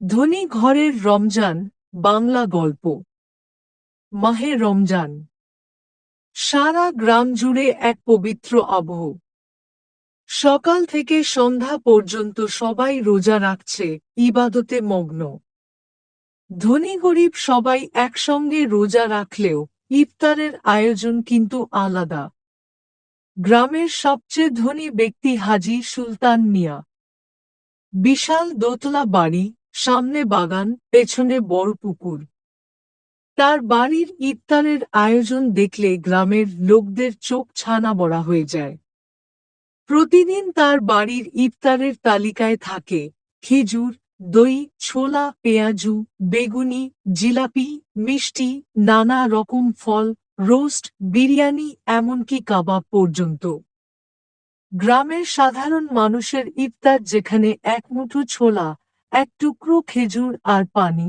ধনী ঘরের রমজান, বাংলা গল্প। মাহে রমজান। সারা গ্রাম জুড়ে এক পবিত্র আবহ। সকাল থেকে সন্ধ্যা পর্যন্ত সবাই রোজা রাখছে, ইবাদতে মগ্ন। ধনী গরিব সবাই একসঙ্গে রোজা রাখলেও ইফতারের আয়োজন কিন্তু আলাদা। গ্রামের সবচেয়ে ধনী ব্যক্তি হাজি সুলতান মিয়া। বিশাল দোতলা বাড়ি সামনে বাগান, পেছনে বড় পুকুর। তার বাড়ির ইফতারের আয়োজন দেখলে গ্রামের লোকদের চোখ ছানা বড়া হয়ে যায়। প্রতিদিন তার বাড়ির ইফতারের তালিকায় থাকে খেজুর, দই, ছোলা, পেঁয়াজু, বেগুনি, জিলাপি, মিষ্টি, নানা রকম ফল, রোস্ট, বিরিয়ানি এমনকি কাবাব পর্যন্ত। গ্রামের সাধারণ মানুষের ইফতার যেখানে এক মুঠো ছোলা এক টুকরো খেজুর আর পানি।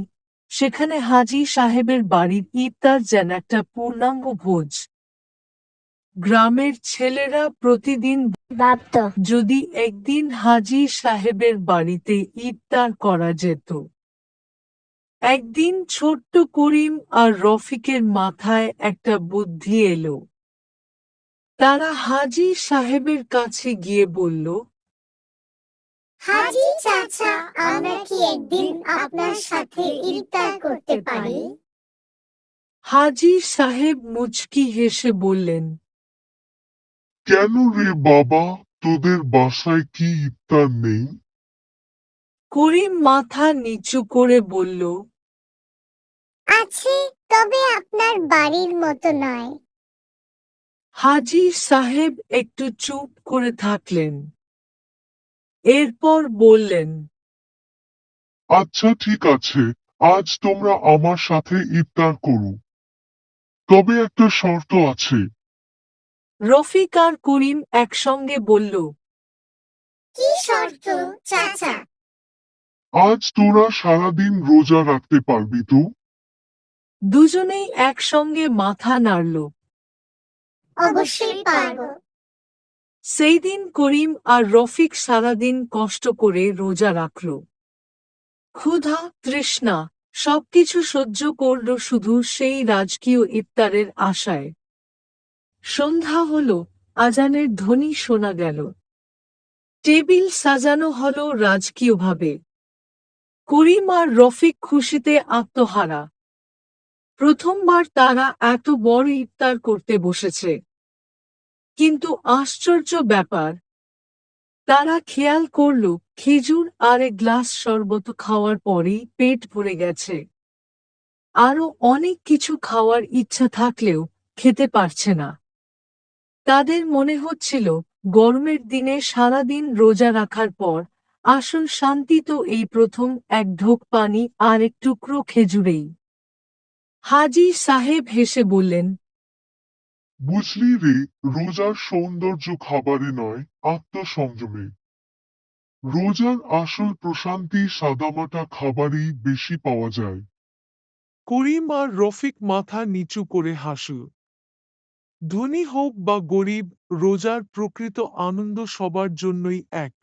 সেখানে হাজি সাহেবের বাড়ির ইফতার যেন একটা পূর্ণাঙ্গ ভোজ। গ্রামের ছেলেরা প্রতিদিন ভাবত যদি একদিন হাজি সাহেবের বাড়িতে ইফতার করা যেত। একদিন ছোট্ট করিম আর রফিকের মাথায় একটা বুদ্ধি এলো। তারা হাজি সাহেবের কাছে গিয়ে বলল হাজি চাচা আমরা কি একদিন আপনার সাথে ইফতার করতে পারি? হাজি সাহেব মুচকি হেসে বললেন কেন রে বাবা তোদের বাসায় কি ইফতার নেই? করিম মাথা নিচু করে বলল আছে তবে আপনার বাড়ির মতো নয়। হাজি সাহেব একটু চুপ করে থাকলেন। এরপর বললেন আচ্ছা ঠিক আছে। আজ তোমরা আমার সাথে ইফতার করো। তবে একটা শর্ত আছে। রফিক আর করিম একসঙ্গে বলল কি শর্ত চাচা? আজ তোরা সারাদিন রোজা রাখতে পারবি তো? দুজনেই একসঙ্গে মাথা নাড়ল। অবশ্যই পারব। সেই দিন করিম আর রফিক সারাদিন কষ্ট করে রোজা রাখল। ক্ষুধা, তৃষ্ণা, সবকিছু সহ্য করল শুধু সেই রাজকীয় ইফতারের আশায়। সন্ধ্যা হল, আজানের ধ্বনি শোনা গেল। টেবিল সাজানো হল রাজকীয়ভাবে। করিম আর রফিক খুশিতে আত্মহারা। প্রথমবার তারা এত বড় ইফতার করতে বসেছে। কিন্তু আশ্চর্য ব্যাপার। তারা খেয়াল করল, খেজুর আর এক গ্লাস শরবত খাওয়ার পরেই পেট ভরে গেছে। আরও অনেক কিছু খাওয়ার ইচ্ছা থাকলেও খেতে পারছে না। তাদের মনে হচ্ছিল, গরমের দিনে সারাদিন রোজা রাখার পর আসল শান্তি তো এই প্রথম এক ঢোক পানি আর এক টুকরো খেজুরেই। হাজি সাহেব হেসে বললেন বুঝলি রে রোজার সৌন্দর্য খাবারে নয়, আত্মসংযমে। রোজার আসল প্রশান্তি সাদামাটা খাবারেই বেশি পাওয়া যায়। করিম আর রফিক মাথা নিচু করে হাসল ধনী হোক বা গরিব, রোজার প্রকৃত আনন্দ সবার জন্যই এক।